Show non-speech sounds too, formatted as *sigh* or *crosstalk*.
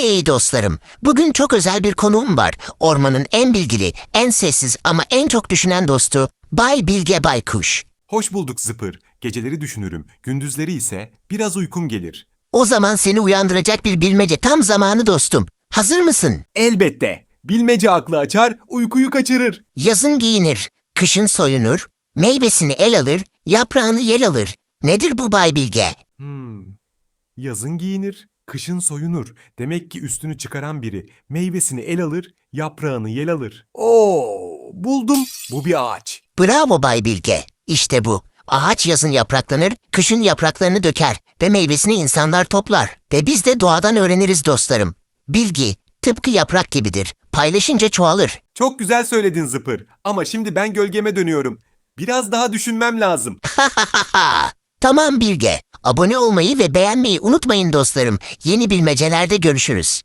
Hey dostlarım, bugün çok özel bir konuğum var. Ormanın en bilgili, en sessiz ama en çok düşünen dostu Bay Bilge Baykuş. Hoş bulduk Zıpır. Geceleri düşünürüm, gündüzleri ise biraz uykum gelir. O zaman seni uyandıracak bir bilmece tam zamanı dostum. Hazır mısın? Elbette. Bilmece aklı açar, uykuyu kaçırır. Yazın giyinir, kışın soyunur, meyvesini el alır, yaprağını yel alır. Nedir bu Bay Bilge? Hmm. Yazın giyinir, kışın soyunur. Demek ki üstünü çıkaran biri meyvesini el alır, yaprağını yel alır. Oo, buldum. Bu bir ağaç. Bravo Bay Bilge. İşte bu. Ağaç yazın yapraklanır, kışın yapraklarını döker ve meyvesini insanlar toplar. Ve biz de doğadan öğreniriz dostlarım. Bilgi tıpkı yaprak gibidir. Paylaşınca çoğalır. Çok güzel söyledin Zıpır. Ama şimdi ben gölgeme dönüyorum. Biraz daha düşünmem lazım. *laughs* tamam Bilge. Abone olmayı ve beğenmeyi unutmayın dostlarım. Yeni bilmecelerde görüşürüz.